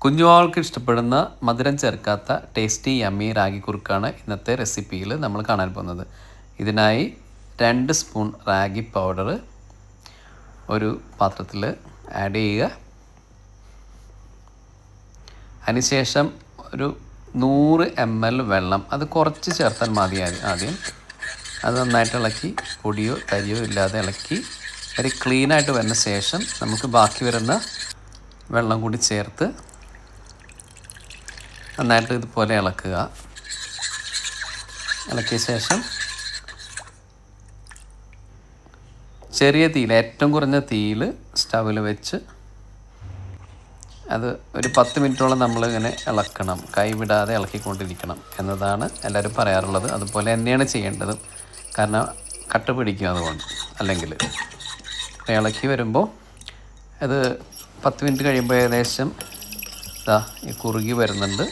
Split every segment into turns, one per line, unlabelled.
കുഞ്ഞുവാൾക്ക് ഇഷ്ടപ്പെടുന്ന മധുരം ചേർക്കാത്ത ടേസ്റ്റി യമ്മി റാഗി കുറുക്കാണ് ഇന്നത്തെ റെസിപ്പിയിൽ നമ്മൾ കാണാൻ പോകുന്നത്. ഇതിനായി രണ്ട് സ്പൂൺ റാഗി പൗഡർ ഒരു പാത്രത്തിൽ ആഡ് ചെയ്യുക. അതിനുശേഷം ഒരു നൂറ് എം എൽ വെള്ളം അത് കുറച്ച് ചേർത്താൽ മതി ആദ്യം- അത് നന്നായിട്ട് ഇളക്കി പൊടിയോ തരിയോ ഇല്ലാതെ ഇളക്കി ഒരു ക്ലീനായിട്ട് വരുന്ന ശേഷം നമുക്ക് ബാക്കി വരുന്ന വെള്ളം കൂടി ചേർത്ത് നന്നായിട്ട് ഇതുപോലെ ഇളക്കുക. ഇളക്കിയ ശേഷം ചെറിയ തീയിൽ ഏറ്റവും കുറഞ്ഞ തീയിൽ സ്റ്റവിൽ വെച്ച് അത് ഒരു പത്ത് മിനിറ്റോളം നമ്മൾ ഇങ്ങനെ ഇളക്കണം. കൈവിടാതെ ഇളക്കിക്കൊണ്ടിരിക്കണം എന്നതാണ് എല്ലാവരും പറയാറുള്ളത്. അതുപോലെ തന്നെയാണ് ചെയ്യേണ്ടത്. കാരണം കട്ട് പിടിക്കും അതുകൊണ്ട്. അല്ലെങ്കിൽ ഇളക്കി വരുമ്പോൾ അത് പത്ത് മിനിറ്റ് കഴിയുമ്പോൾ ഏകദേശം ഇതാ ഈ കുറുകി വരുന്നുണ്ട്.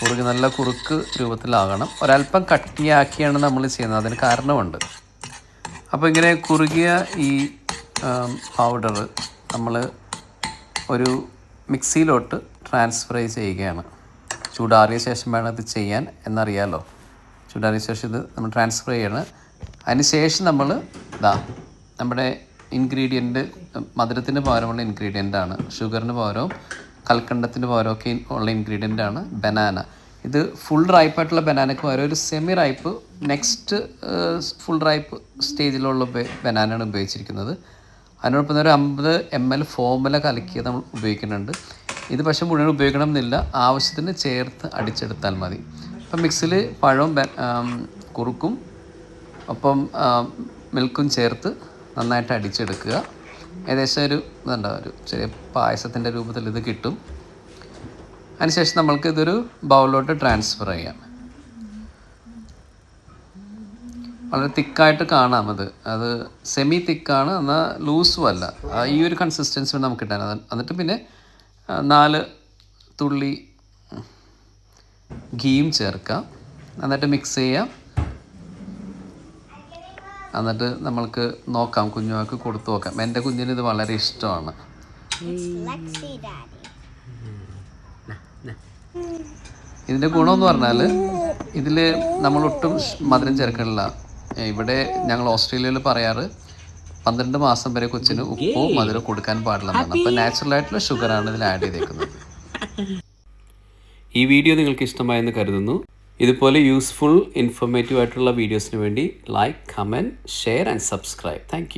കുറുകി നല്ല കുറുക്ക് രൂപത്തിലാകണം. ഒരല്പം കട്ടിയാക്കിയാണ് നമ്മൾ ചെയ്യുന്നത്. അതിന് കാരണമുണ്ട്. അപ്പോൾ ഇങ്ങനെ കുറുകിയ ഈ പൗഡർ നമ്മൾ ഒരു മിക്സിയിലോട്ട് ട്രാൻസ്ഫർ ചെയ്യുകയാണ്. ചൂടാറിയ ശേഷം വേണം ഇത് ചെയ്യാൻ എന്നറിയാലോ. ചൂടാറിയ ശേഷം ഇത് നമ്മൾ ട്രാൻസ്ഫർ ചെയ്യണം. അതിനുശേഷം നമ്മൾ ഇതാ നമ്മുടെ ഇൻഗ്രീഡിയന്റ് മധുരത്തിന് പകരമുള്ള ഇൻഗ്രീഡിയന്റാണ് ഷുഗറിന് പകരവും കൽക്കണ്ടത്തിന് പകരമൊക്കെ ഉള്ള ഇൻഗ്രീഡിയന്റ് ആണ് ബനാന ഇത് ഫുൾ റൈപ്പായിട്ടുള്ള ബനാനയ്ക്ക് പകരം ഒരു semi ripe next full ripe സ്റ്റേജിലുള്ള ബനാനയാണ് ഉപയോഗിച്ചിരിക്കുന്നത്. അതിനോടൊപ്പം തന്നെ ഒരു അമ്പത് എം എൽ ഫോമുല കലക്കിയത് നമ്മൾ ഉപയോഗിക്കുന്നുണ്ട്. ഇത് പക്ഷെ മുഴുവൻ ഉപയോഗിക്കണം എന്നില്ല ആവശ്യത്തിന് ചേർത്ത് അടിച്ചെടുത്താൽ മതി. അപ്പം മിക്സിൽ പഴവും കുറുക്കും ഒപ്പം മിൽക്കും ചേർത്ത് നന്നായിട്ട് അടിച്ചെടുക്കുക. ഏകദേശം ഒരു ഇതുണ്ടാവും ഒരു ചെറിയ പായസത്തിന്റെ രൂപത്തിൽ ഇത് കിട്ടും. അതിനുശേഷം നമ്മൾക്ക് ഇതൊരു ബൗളിലോട്ട് ട്രാൻസ്ഫർ ചെയ്യാം. വളരെ തിക്കായിട്ട് കാണാം അത്. അത് സെമി തിക്കാണ് എന്നാൽ ലൂസും അല്ല. ഈ ഒരു കൺസിസ്റ്റൻസി നമുക്ക് കിട്ടാൻ. എന്നിട്ട് പിന്നെ നാല് തുള്ളി ഘീയും ചേർക്കാം. എന്നിട്ട് മിക്സ് ചെയ്യാം. എന്നിട്ട് നമ്മൾക്ക് നോക്കാം കുഞ്ഞുങ്ങൾക്ക് കൊടുത്തു നോക്കാം. എന്റെ കുഞ്ഞിന് ഇത് വളരെ ഇഷ്ടമാണ്. ഇതിന്റെ ഗുണമെന്ന് പറഞ്ഞാൽ ഇതിൽ നമ്മൾ ഒട്ടും മധുരം ചേർക്കണില്ല ഇവിടെ ഞങ്ങൾ ഓസ്ട്രേലിയയിൽ പറയാറ് പന്ത്രണ്ട് മാസം വരെ കൊച്ചിന് ഉപ്പോ മധുരം കൊടുക്കാൻ പാടില്ല എന്നാണ്. അപ്പോൾ നാച്ചുറൽ ആയിട്ടുള്ള ഷുഗറാണ് ഇതിൽ ആഡ് ചെയ്തേക്കുന്നത്. ഈ വീഡിയോ നിങ്ങൾക്ക് ഇഷ്ടമായെന്ന് കരുതുന്നു. ഇതുപോലെ യൂസ്ഫുൾ ഇൻഫോർമേറ്റീവ് ആയിട്ടുള്ള വീഡിയോസിന് വേണ്ടി like comment share and subscribe thank